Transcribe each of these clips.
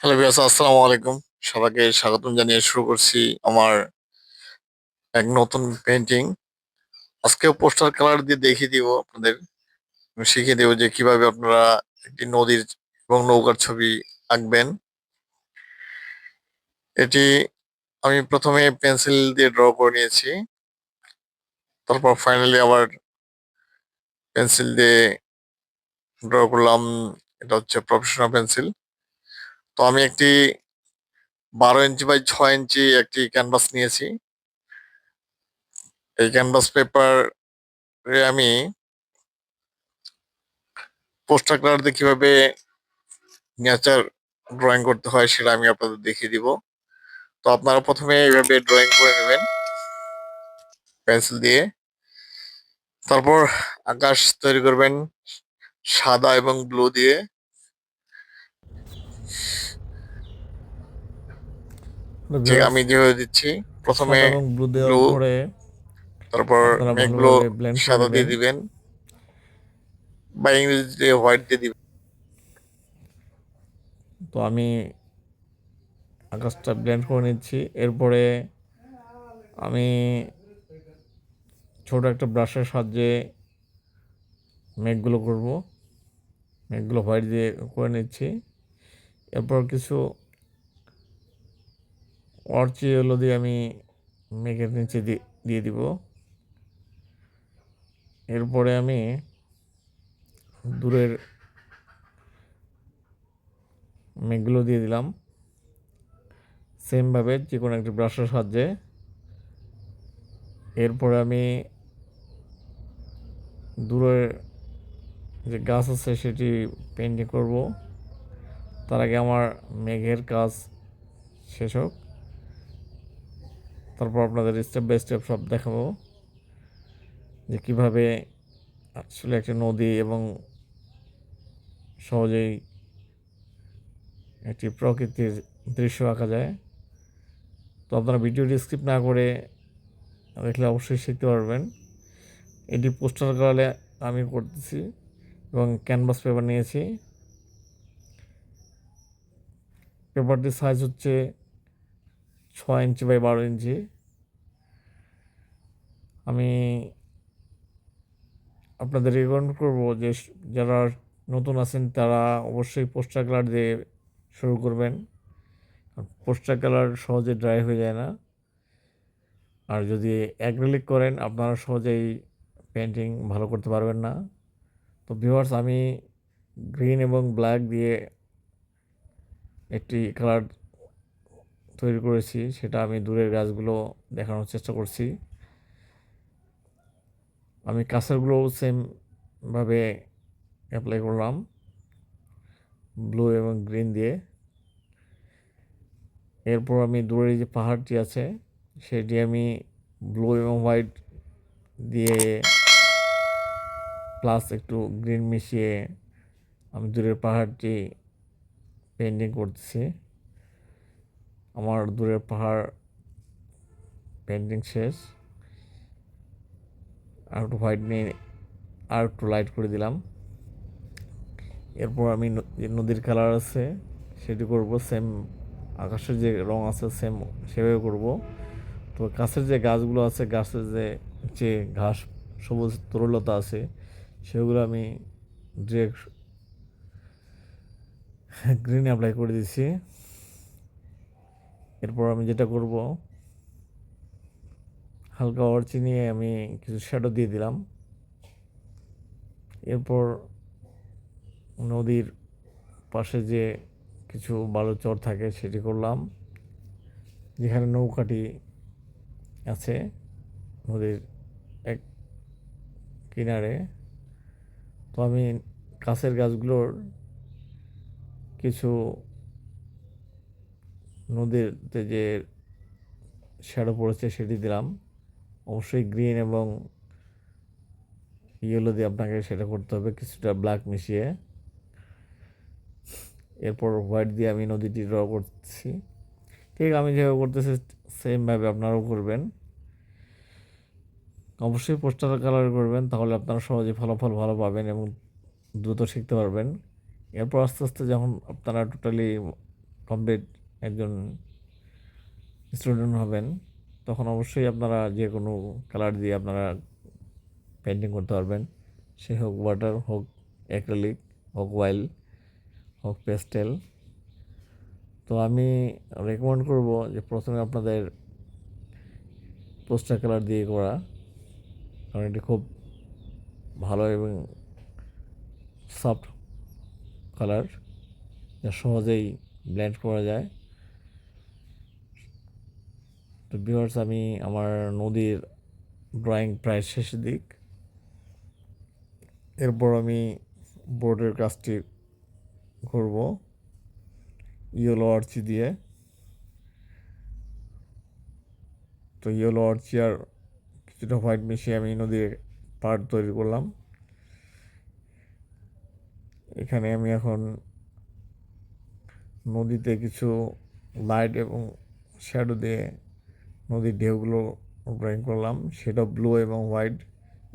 Hello বিয়াস আসসালামু আলাইকুম। সবাইকে স্বাগতম জানিয়ে শুরু করছি আমার এক নতুন পেন্টিং আজকেও পোস্টার কালার দিয়ে দেখিয়ে দিব আপনাদের। শিখিয়ে দেবো যে কীভাবে আপনারা একটি নদীর এবং নৌকার ছবি আঁকবেন। এটি আমি প্রথমে পেন্সিল দিয়ে ড্র করে নিয়েছি। তারপর ফাইনালি আবার পেন্সিল দিয়ে ড্র করলাম। এটা হচ্ছে প্রফেশনাল পেন্সিল তো আমি একটি বারো ইঞ্চি বাই ছয় ইঞ্চি একটি ক্যানভাস নিয়েছি। এই ক্যানভাস পেপারে আমি পোস্টার কালার দিয়ে কীভাবে নেচার ড্রয়িং করতে হয় সেটা আমি আপনাদের দেখিয়ে দিব। তো আপনারা প্রথমে এইভাবে ড্রয়িং করে নেবেন পেন্সিল দিয়ে। তারপর আকাশ তৈরি করবেন সাদা এবং ব্লু দিয়ে। ঠিক আমি যেভাবে দিচ্ছি। প্রথমে ব্লু তারপর মেঘগুলো সাদা দিয়ে দিবেন। বা ইংরেজিতে হোয়াইট দিয়ে দিবেন। তো আমি আকাশটা ব্লেন্ড করে নিচ্ছি। এরপরে আমি ছোট একটা ব্রাশের সাহায্যে মেঘগুলো করব। মেঘগুলো হোয়াইট দিয়ে করে নিচ্ছি। এরপর কিছু অর্চি এলো দিয়ে আমি মেঘের নিচে দিয়ে দিব। এরপরে আমি দূরের মেঘগুলো দিয়ে দিলাম। সেমভাবে যে কোনো একটি ব্রাশের সাহায্যে। এরপরে আমি দূরের যে গাছ আছে সেটি পেন্টিং করব। তার আগে আমার মেঘের কাজ শেষ হোক। তারপর আপনাদের স্টেপ বাই স্টেপ সব দেখাবো যে কীভাবে আসলে একটা নদী এবং সহজেই একটি প্রকৃতির দৃশ্য আঁকা যায়। তো আপনারা ভিডিওটি স্কিপ না করে দেখলে অবশ্যই শিখতে পারবেন। এটি পোস্টার কালারে আমি করতেছি এবং ক্যানভাস পেপার নিয়েছি। পেপারটির সাইজ হচ্ছে ছয় ইঞ্চি বাই বারো ইঞ্চি। আমি আপনাদের রেকমেন্ড করব যে যারা নতুন আছেন তারা অবশ্যই পোস্টার কালার দিয়ে শুরু করবেন। পোস্টার কালার সহজে ড্রাই হয়ে যায় না। আর যদি অ্যাক্রিলিক করেন, আপনারা সহজেই পেন্টিং ভালো করতে পারবেন না। তো ভিউয়ার্স আমি গ্রিন এবং ব্ল্যাক দিয়ে একটি কালার তৈরি করেছি, সেটা আমি দূরের গাছগুলো দেখানোর চেষ্টা করছি। আমি কাঁচেরগুলোও সেমভাবে অ্যাপ্লাই করলাম ব্লু এবং গ্রিন দিয়ে। এরপর আমি দূরের যে পাহাড়টি আছে, সেটি আমি ব্লু এবং হোয়াইট দিয়ে প্লাস একটু গ্রিন মিশিয়ে আমি দূরের পাহাড়টি পেন্টিং করতেছি। আমার দূরের পাহাড় পেন্টিং শেষ। আর একটু হোয়াইট নিয়ে আর একটু লাইট করে দিলাম। এরপর আমি নদীর কালার আছে, সেটি করব সেম আকাশের যে রং আছে সেম সেভাবে করব। তো গাছের যে গাছগুলো আছে, গাছের যে যে ঘাস, সবুজ তরলতা আছে, সেগুলো আমি ডিরেক্ট গ্রিন অ্যাপ্লাই করে দিচ্ছি এরপর আমি যেটা করব, হালকা অর্চি নিয়ে আমি কিছু শ্যাডো দিয়ে দিলাম। এরপর নদীর পাশে যে কিছু বালু চর থাকে সেটি করলাম, যেখানে নৌকাটি আছে নদীর এক কিনারে। তো আমি কাছের গাছগুলোর কিছু নদীতে যে শ্যাডো পড়েছে সেটি দিলাম। অবশ্যই গ্রিন এবং ইয়েলো দিয়ে আপনাকে সেটা করতে হবে, কিছুটা ব্ল্যাক মিশিয়ে। এরপর হোয়াইট দিয়ে আমি নদীটি ড্র করছি। ঠিক আমি যেভাবে করতেছি, সেমভাবে আপনারাও করবেন। অবশ্যই পোস্টার কালার করবেন, তাহলে আপনারা সহজে ফলাফল ভালো পাবেন এবং দ্রুত শিখতে পারবেন। এরপর আস্তে আস্তে যখন আপনারা টোটালি কমপ্লিট একজন স্টুডেন্ট হবেন, তখন অবশ্যই আপনারা যে কোনো কালার দিয়ে আপনারা পেন্টিং করতে পারবেন। সে হোক ওয়াটার হোক অ্যাক্রেলিক হোক ওয়াইল হোক পেস্টেল তো আমি রেকমেন্ড করব যে প্রথমে আপনাদের পোস্টার কালার দিয়ে করা, কারণ এটি খুব ভালো এবং সফট কালার যা সহজেই ব্ল্যান্ড করা যায়। তো ভিউয়ার্স আমি আমার নদীর ড্রয়িং প্রায় শেষের দিক। এরপর আমি বোর্ডের কাজটি করব ইয়েলো আর্চি দিয়ে। তো ইয়েলো আর্চি আর কিছুটা হোয়াইট মিশিয়ে আমি নদীর পার্ট তৈরি করলাম। এখানে আমি এখন নদীতে কিছু লাইট এবং শ্যাডো দিয়ে নদীর ঢেউগুলো ড্রয়িং করলাম। সেটা ব্লু এবং হোয়াইট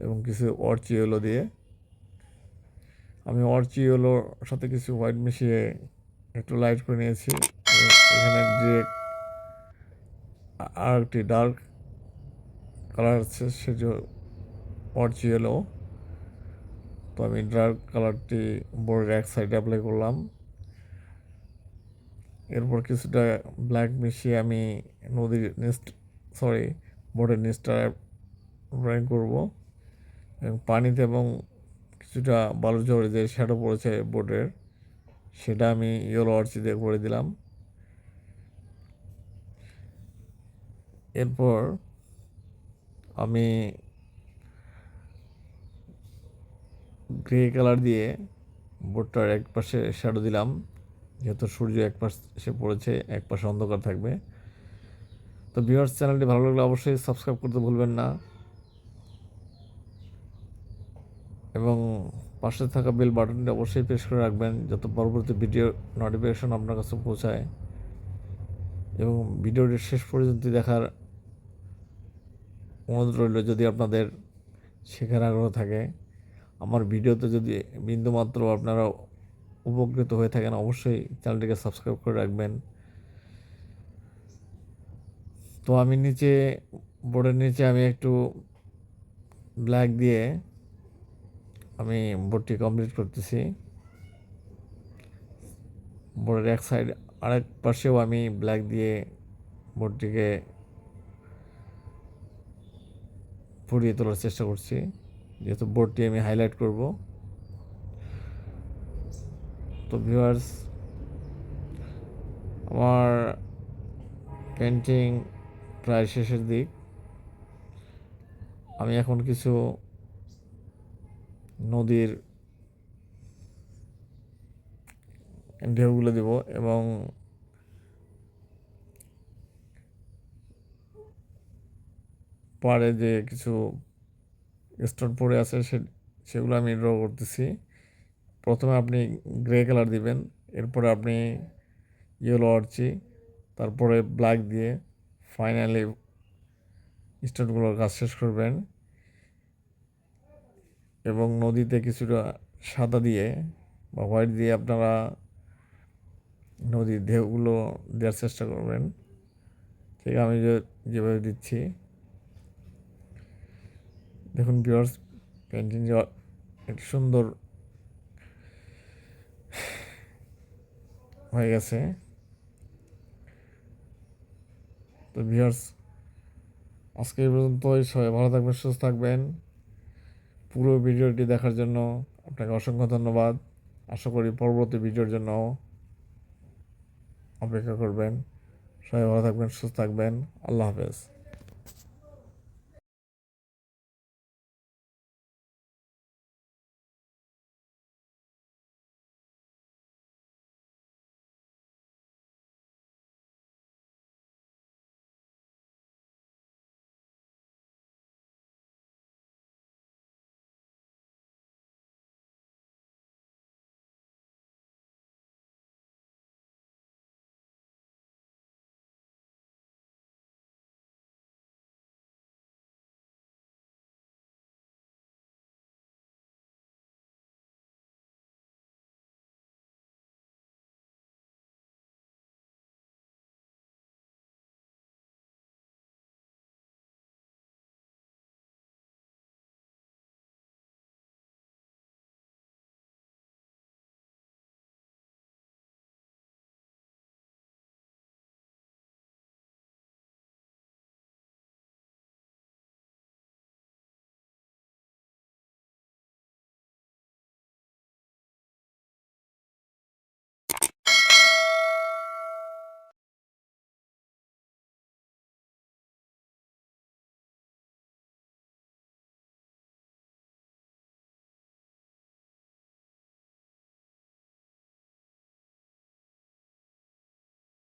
এবং কিছু অর্চি ইয়েলো দিয়ে। আমি অর্চি ইয়েলোর সাথে কিছু হোয়াইট মিশিয়ে একটু লাইট করে নিয়েছি। এখানে যে আর একটি ডার্ক কালার আছে সে যে অর্চি ইয়েলো তো আমি ডার্ক কালারটি বোর্ডের এক সাইডে অ্যাপ্লাই করলাম। এরপর কিছুটা ব্ল্যাক মিশিয়ে আমি নদীর নিচ সরি বোর্ডের নিচটা ড্রয়িং করব। এবং পানিতে এবং কিছুটা বালু জড়ে যে শ্যাডো পড়েছে বোর্ডের সেটা আমি ইয়েলো আর্চি দিয়ে করে দিলাম। এরপর আমি গ্রে কালার দিয়ে বোর্ডটার এক পাশে শ্যাডো দিলাম। যেহেতু সূর্য এক পাশে পড়েছে এক পাশে অন্ধকার থাকবে। তো ভিউয়ার্স চ্যানেলটি ভালো লাগলে অবশ্যই সাবস্ক্রাইব করতে ভুলবেন না। এবং পাশে থাকা বেল বাটনটি অবশ্যই প্রেস করে রাখবেন, যত পরবর্তী ভিডিও নোটিফিকেশন আপনার কাছে পৌঁছায়। এবং ভিডিওটি শেষ পর্যন্ত দেখার অনুরোধ রইল, যদি আপনাদের শেখার আগ্রহ থাকে। আমার ভিডিওতে যদি বিন্দুমাত্র আপনারা উপকৃত হয়ে থাকেন, অবশ্যই চ্যানেলটিকে সাবস্ক্রাইব করে রাখবেন। তো আমি নিচে, বোর্ডের নিচে আমি একটু ব্ল্যাক দিয়ে আমি বোর্ডটি কমপ্লিট করতেছি। বোর্ডের এক সাইড আরেক পাশেও আমি ব্ল্যাক দিয়ে বোর্ডটিকে ফুটিয়ে তোলার চেষ্টা করছি। যেহেতু বোর্ডটি আমি হাইলাইট করব। তো ভিউয়ার্স আমার পেন্টিং প্রায় শেষের দিক। আমি এখন কিছু নদীর ঢেউগুলো দেব এবং পাড়ে যে কিছু স্টোন পড়ে আছে সে, সেগুলো আমি ড্র করতেছি। প্রথমে আপনি গ্রে কালার দিবেন, এরপরে আপনি ইয়েলো আর্চি তারপরে ব্ল্যাক দিয়ে ফাইনালি স্টোনগুলোর কাজ শেষ করবেন এবং নদীতে কিছুটা সাদা দিয়ে বা হোয়াইট দিয়ে আপনারা নদীর ঢেউগুলো দেওয়ার চেষ্টা করবেন। ঠিক আমি যেভাবে দিচ্ছি। দেখুন বিয়ার্স পেন্টিং যে একটি সুন্দর হয়ে গেছে। তো ভিউয়ার্স, আজকে এই পর্যন্তই। সবাই ভালো থাকবেন, সুস্থ থাকবেন। পুরো ভিডিওটি দেখার জন্য আপনাকে অসংখ্য ধন্যবাদ। আশা করি পরবর্তী ভিডিওর জন্য অপেক্ষা করবেন। সবাই ভালো থাকবেন, সুস্থ থাকবেন। আল্লাহ হাফেজ।